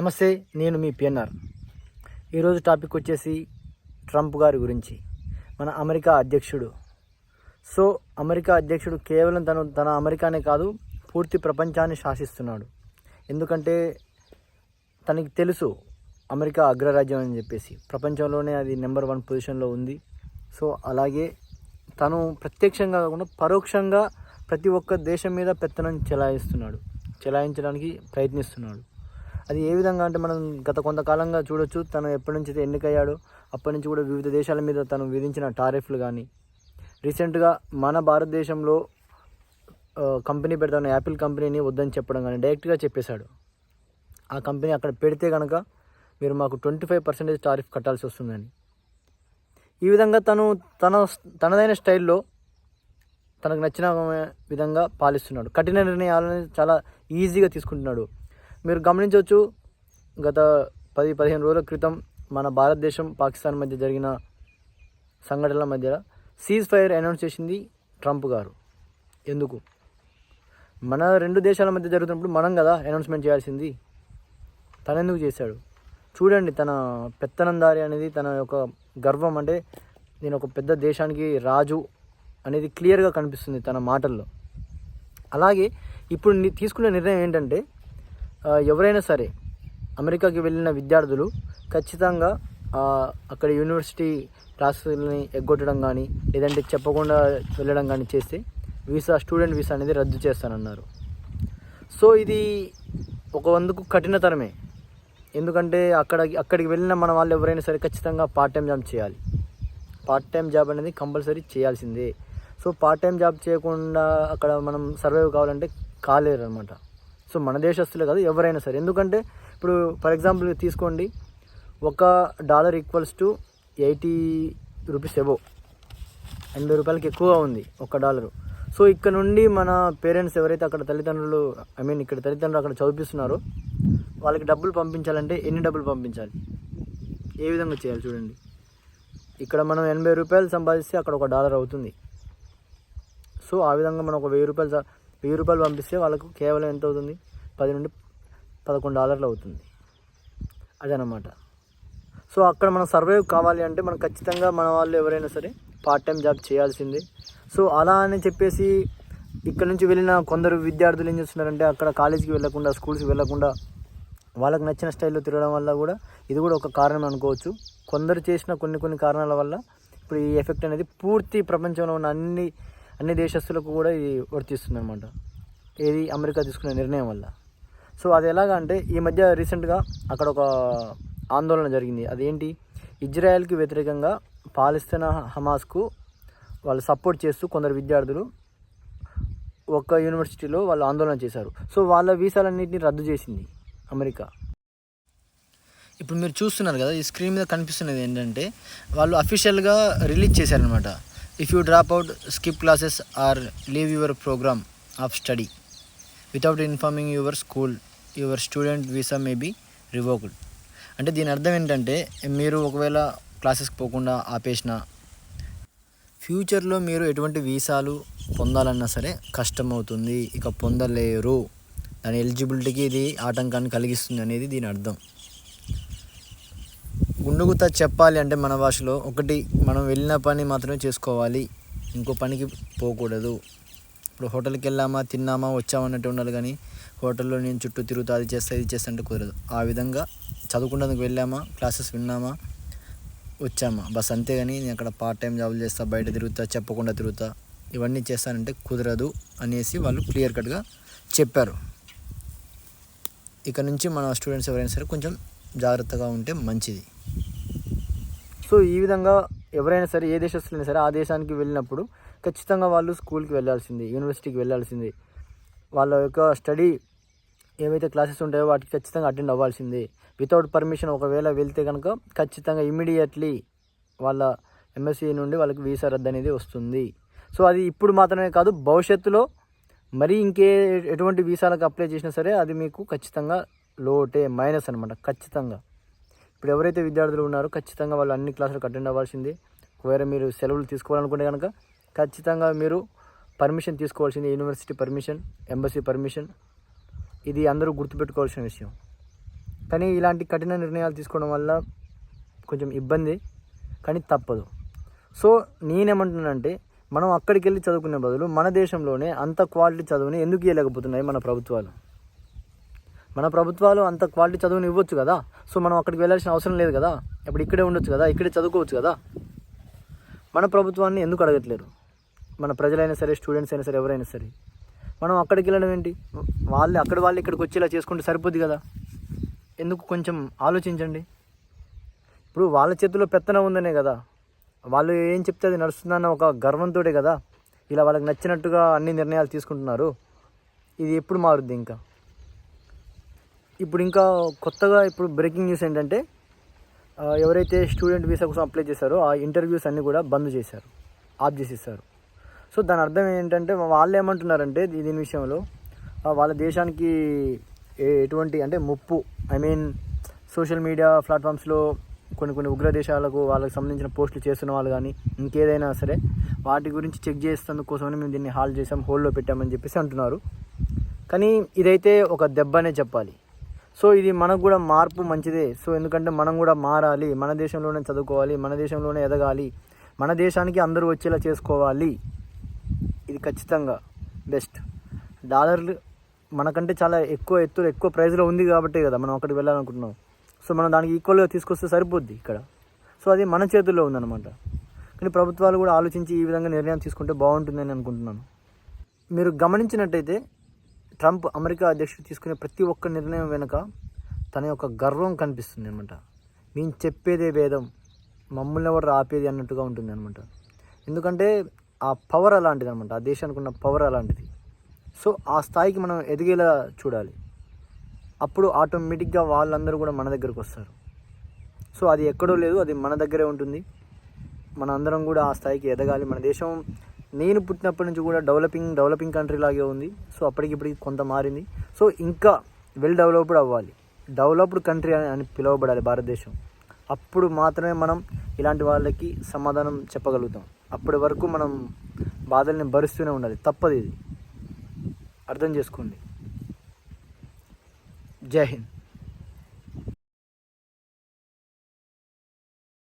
నమస్తే నేను మీ పిఎన్ఆర్ ఈరోజు టాపిక్ వచ్చేసి ట్రంప్ గారి గురించి. మన అమెరికా అధ్యక్షుడు. సో అమెరికా అధ్యక్షుడు కేవలం తను తన అమెరికానే కాదు పూర్తి ప్రపంచాన్ని శాసిస్తున్నాడు. ఎందుకంటే తనకి తెలుసు అమెరికా అగ్రరాజ్యం అని చెప్పేసి. ప్రపంచంలోనే అది నెంబర్ వన్ పొజిషన్లో ఉంది. సో అలాగే తను ప్రత్యక్షంగా కాకుండా పరోక్షంగా ప్రతి ఒక్క దేశం మీద పెత్తనం చెలాయిస్తున్నాడు. చెలాయించడానికి ప్రయత్నిస్తున్నాడు. అది ఏ విధంగా అంటే మనం గత కొంతకాలంగా చూడొచ్చు తను ఎప్పటి నుంచి అయితే ఎన్నికయ్యాడో అప్పటి నుంచి కూడా వివిధ దేశాల మీద తను విధించిన టారిఫ్లు కానీ రీసెంట్గా మన భారతదేశంలో కంపెనీ పెడతాను యాపిల్ కంపెనీని వద్దని చెప్పడం కానీ డైరెక్ట్గా చెప్పేశాడు. ఆ కంపెనీ అక్కడ పెడితే కనుక మీరు మాకు ట్వంటీ ఫైవ్ పర్సెంటేజ్ టారిఫ్ కట్టాల్సి వస్తుందని. ఈ విధంగా తను తన తనదైన స్టైల్లో తనకు నచ్చిన విధంగా పాలిస్తున్నాడు. కఠిన నిర్ణయాలను చాలా ఈజీగా తీసుకుంటున్నాడు. మీరు గమనించవచ్చు గత పది పదిహేను రోజుల క్రితం మన భారతదేశం పాకిస్తాన్ మధ్య జరిగిన సంఘటనల మధ్య సీజ్ ఫైర్ అనౌన్స్ చేసింది ట్రంప్ గారు. ఎందుకు? మన రెండు దేశాల మధ్య జరుగుతున్నప్పుడు మనం కదా అనౌన్స్మెంట్ చేయాల్సింది. తనెందుకు చేశాడు? చూడండి తన పెత్తనందారి అనేది తన యొక్క గర్వం అంటే నేను ఒక పెద్ద దేశానికి రాజు అనేది క్లియర్గా కనిపిస్తుంది తన మాటల్లో. అలాగే ఇప్పుడు ని- తీసుకునే నిర్ణయం ఏంటంటే ఎవరైనా సరే అమెరికాకి వెళ్ళిన విద్యార్థులు ఖచ్చితంగా అక్కడ యూనివర్సిటీ క్లాసులని ఎగ్గొట్టడం కానీ లేదంటే చెప్పకుండా వెళ్ళడం కానీ చేస్తే వీసా స్టూడెంట్ వీసా అనేది రద్దు చేస్తానన్నారు. సో ఇది ఒక వందుకు కఠినతరమే. ఎందుకంటే అక్కడ అక్కడికి వెళ్ళిన మన వాళ్ళు ఎవరైనా సరే ఖచ్చితంగా పార్ట్ టైం జాబ్ చేయాలి. పార్ట్ టైం జాబ్ అనేది కంపల్సరీ చేయాల్సిందే. సో పార్ట్ టైం జాబ్ చేయకుండా అక్కడ మనం సర్వైవ్ కావాలంటే కాలేరు అనమాట సో మన దేశస్తులే కాదు ఎవరైనా సరే. ఎందుకంటే ఇప్పుడు ఫర్ ఎగ్జాంపుల్ తీసుకోండి ఒక dollar equals to eighty rupees above. ఎనభై రూపాయలకి ఎక్కువగా ఉంది ఒక డాలరు. సో ఇక్కడ నుండి మన పేరెంట్స్ ఎవరైతే అక్కడ తల్లిదండ్రులు ఐ మీన్ ఇక్కడ తల్లిదండ్రులు అక్కడ చదివిస్తున్నారో వాళ్ళకి డబ్బులు పంపించాలంటే ఎన్ని డబ్బులు పంపించాలి? ఏ విధంగా చేయాలి చూడండి. ఇక్కడ మనం ఎనభై రూపాయలు సంపాదిస్తే అక్కడ ఒక డాలర్ అవుతుంది. సో ఆ విధంగా మనం ఒక వెయ్యి రూపాయలు వెయ్యి రూపాయలు పంపిస్తే వాళ్ళకు కేవలం ఎంత అవుతుంది? పది నుండి పదకొండు డాలర్లు అవుతుంది. అదనమాట సో అక్కడ మనం సర్వైవ్ కావాలి అంటే మనం ఖచ్చితంగా మన వాళ్ళు ఎవరైనా సరే పార్ట్ టైం జాబ్ చేయాల్సిందే. సో అలా అని చెప్పేసి ఇక్కడ నుంచి వెళ్ళిన కొందరు విద్యార్థులు ఏం చేస్తున్నారంటే అక్కడ కాలేజీకి వెళ్ళకుండా స్కూల్స్కి వెళ్ళకుండా వాళ్ళకి నచ్చిన స్టైల్లో తిరగడం వల్ల కూడా ఇది కూడా ఒక కారణం అనుకోవచ్చు. కొందరు చేసిన కొన్ని కొన్ని కారణాల వల్ల ఇప్పుడు ఈ ఎఫెక్ట్ అనేది పూర్తి ప్రపంచంలో ఉన్న అన్ని అన్ని దేశస్తులకు కూడా ఇది వర్తిస్తుంది అనమాట ఏది అమెరికా తీసుకునే నిర్ణయం వల్ల. సో అది ఎలాగా అంటే ఈ మధ్య రీసెంట్గా అక్కడ ఒక ఆందోళన జరిగింది. అదేంటి? ఇజ్రాయెల్కి వ్యతిరేకంగా పాలిస్తీనా హమాస్కు వాళ్ళు సపోర్ట్ చేస్తూ కొందరు విద్యార్థులు ఒక యూనివర్సిటీలో వాళ్ళు ఆందోళన చేశారు. సో వాళ్ళ వీసాలన్నింటినీ రద్దు చేసింది అమెరికా. ఇప్పుడు మీరు చూస్తున్నారు కదా ఈ స్క్రీన్ మీద కనిపిస్తున్నది ఏంటంటే వాళ్ళు అఫీషియల్గా రిలీజ్ చేశారనమాట if you drop out skip classes or leave your program of study without informing your school your student visa may be revoked అంటే దీని అర్థం ఏంటంటే మీరు ఒకవేళ క్లాసెస్కి పోకుండా ఆపేసిన ఫ్యూచర్లో మీరు ఎటువంటి వీసాలు పొందాలన్నా సరే కష్టమవుతుంది. ఇక పొందలేరు. దాని ఎలిజిబిలిటీకి ఇది ఆటంకాన్ని కలిగిస్తుంది అనేది దీని అర్థం. గుండుగుత చెప్పాలి అంటే మన భాషలో ఒకటి మనం వెళ్ళిన పని మాత్రమే చేసుకోవాలి. ఇంకో పనికి పోకూడదు. ఇప్పుడు హోటల్కి వెళ్ళామా తిన్నామా వచ్చామన్నట్టు ఉండాలి కానీ హోటల్లో నేను చుట్టూ తిరుగుతా అది చేస్తా ఇది చేస్తా అంటే కుదరదు. ఆ విధంగా చదువుకున్నందుకు వెళ్ళామా క్లాసెస్ విన్నామా వచ్చామా? బస్ అంతేగాని నేను అక్కడ పార్ట్ టైం జాబులు చేస్తా బయట తిరుగుతా చెప్పకుండా తిరుగుతా ఇవన్నీ చేస్తానంటే కుదరదు అనేసి వాళ్ళు క్లియర్ కట్గా చెప్పారు. ఇక నుంచి మన స్టూడెంట్స్ ఎవరైనా సరే కొంచెం జాగ్రత్తగా ఉంటే మంచిది. సో ఈ విధంగా ఎవరైనా సరే ఏ దేశస్తులైనా సరే ఆ దేశానికి వెళ్ళినప్పుడు ఖచ్చితంగా వాళ్ళు స్కూల్కి వెళ్ళాల్సింది యూనివర్సిటీకి వెళ్ళాల్సింది. వాళ్ళ యొక్క స్టడీ ఏవైతే క్లాసెస్ ఉంటాయో వాటికి ఖచ్చితంగా అటెండ్ అవ్వాల్సింది. వితౌట్ పర్మిషన్ ఒకవేళ వెళ్తే కనుక ఖచ్చితంగా ఇమీడియట్లీ వాళ్ళ ఎంఎస్సీ నుండి వాళ్ళకి వీసా రద్దు అనేది వస్తుంది. సో అది ఇప్పుడు మాత్రమే కాదు భవిష్యత్తులో మరి ఇంకే ఎటువంటి వీసాలకు అప్లై చేసినా సరే అది మీకు ఖచ్చితంగా లోటే మైనస్ అనమాట ఖచ్చితంగా. ఇప్పుడు ఎవరైతే విద్యార్థులు ఉన్నారో ఖచ్చితంగా వాళ్ళు అన్ని క్లాసులకు అటెండ్ అవ్వాల్సిందే. ఒకవేళ మీరు సెలవులు తీసుకోవాలనుకుంటే కనుక ఖచ్చితంగా మీరు పర్మిషన్ తీసుకోవాల్సింది యూనివర్సిటీ పర్మిషన్ ఎంబసీ పర్మిషన్. ఇది అందరూ గుర్తుపెట్టుకోవాల్సిన విషయం. కానీ ఇలాంటి కఠిన నిర్ణయాలు తీసుకోవడం వల్ల కొంచెం ఇబ్బంది కానీ తప్పదు. సో నేనేమంటున్నానంటే మనం అక్కడికి వెళ్ళి చదువుకునే బదులు మన దేశంలోనే అంత క్వాలిటీ చదువుని ఎందుకు ఇవ్వలేకపోతున్నాయి మన ప్రభుత్వాలు? మన ప్రభుత్వాలు అంత క్వాలిటీ చదువుని ఇవ్వచ్చు కదా. సో మనం అక్కడికి వెళ్ళాల్సిన అవసరం లేదు కదా. ఇప్పుడు ఇక్కడే ఉండొచ్చు కదా ఇక్కడే చదువుకోవచ్చు కదా. మన ప్రభుత్వాన్ని ఎందుకు అడగట్లేరు? మన ప్రజలైనా సరే స్టూడెంట్స్ అయినా సరే ఎవరైనా సరే. మనం అక్కడికి వెళ్ళడం ఏంటి? వాళ్ళు అక్కడ వాళ్ళు ఇక్కడికి వచ్చేలా చేసుకుంటే సరిపోద్ది కదా. ఎందుకు కొంచెం ఆలోచించండి. ఇప్పుడు వాళ్ళ చేతిలో పెత్తనం ఉందనే కదా. వాళ్ళు ఏం చెప్తే అది నడుస్తుందన్న ఒక గర్వంతోటే కదా. ఇలా వాళ్ళకి నచ్చినట్టుగా అన్ని నిర్ణయాలు తీసుకుంటున్నారు. ఇది ఎప్పుడు మారుద్ది ఇంకా? ఇప్పుడు ఇంకా కొత్తగా ఇప్పుడు బ్రేకింగ్ న్యూస్ ఏంటంటే ఎవరైతే స్టూడెంట్ వీసా కోసం అప్లై చేశారో ఆ ఇంటర్వ్యూస్ అన్నీ కూడా బంద్ చేశారు ఆఫ్ చేసేసారు. సో దాని అర్థం ఏంటంటే వాళ్ళు ఏమంటున్నారంటే దీని విషయంలో వాళ్ళ దేశానికి ఎటువంటి అంటే ముప్పు ఐ మీన్ సోషల్ మీడియా ప్లాట్ఫామ్స్లో కొన్ని కొన్ని ఉగ్ర దేశాలకు వాళ్ళకి సంబంధించిన పోస్టులు చేస్తున్న వాళ్ళు కానీ ఇంకేదైనా సరే వాటి గురించి చెక్ చేస్తున్నందుకు మేము దీన్ని హాల్ చేసాం హోల్డ్లో పెట్టామని చెప్పేసి అంటున్నారు. కానీ ఇదైతే ఒక దెబ్బనే చెప్పాలి. సో ఇది మనకు కూడా మార్పు మంచిదే. సో ఎందుకంటే మనం కూడా మారాలి. మన దేశంలోనే చదువుకోవాలి. మన దేశంలోనే ఎదగాలి. మన దేశానికి అందరూ వచ్చేలా చేసుకోవాలి. ఇది ఖచ్చితంగా బెస్ట్. డాలర్లు మనకంటే చాలా ఎక్కువ ఎత్తులు ఎక్కువ ప్రైజ్లో ఉంది కాబట్టే కదా మనం అక్కడికి వెళ్ళాలనుకుంటున్నాం. సో మనం దానికి ఈక్వల్గా తీసుకొస్తే సరిపోద్ది ఇక్కడ. సో అది మన చేతుల్లో ఉందన్నమాట. కానీ ప్రభుత్వాలు కూడా ఆలోచించి ఈ విధంగా నిర్ణయం తీసుకుంటే బాగుంటుందని అనుకుంటున్నాను. మీరు గమనించినట్టయితే ట్రంప్ అమెరికా అధ్యక్షుడు తీసుకునే ప్రతి ఒక్క నిర్ణయం వెనుక తన యొక్క గర్వం కనిపిస్తుంది అనమాట మేము చెప్పేదే వేదం మమ్మల్ని ఎవరు ఆపేది అన్నట్టుగా ఉంటుంది అనమాట ఎందుకంటే ఆ పవర్ అలాంటిది అనమాట ఆ దేశానికి ఉన్న పవర్ అలాంటిది. సో ఆ స్థాయికి మనం ఎదిగేలా చూడాలి. అప్పుడు ఆటోమేటిక్గా వాళ్ళందరూ కూడా మన దగ్గరకు వస్తారు. సో అది ఎక్కడో లేదు అది మన దగ్గరే ఉంటుంది. మన అందరం కూడా ఆ స్థాయికి ఎదగాలి. మన దేశం నేను పుట్టినప్పటి నుంచి కూడా డెవలపింగ్ డెవలపింగ్ కంట్రీ లాగే ఉంది. సో అప్పటికి ఇప్పటికి కొంత మారింది. సో ఇంకా వెల్ డెవలప్డ్ అవ్వాలి. డెవలప్డ్ కంట్రీ అని అని పిలువబడాలి భారతదేశం. అప్పుడు మాత్రమే మనం ఇలాంటి వాళ్ళకి సమాధానం చెప్పగలుగుతాం. అప్పటి వరకు మనం బాధల్ని భరిస్తూనే ఉండాలి. తప్పదు ఇది. అర్థం చేసుకోండి. జై హింద్.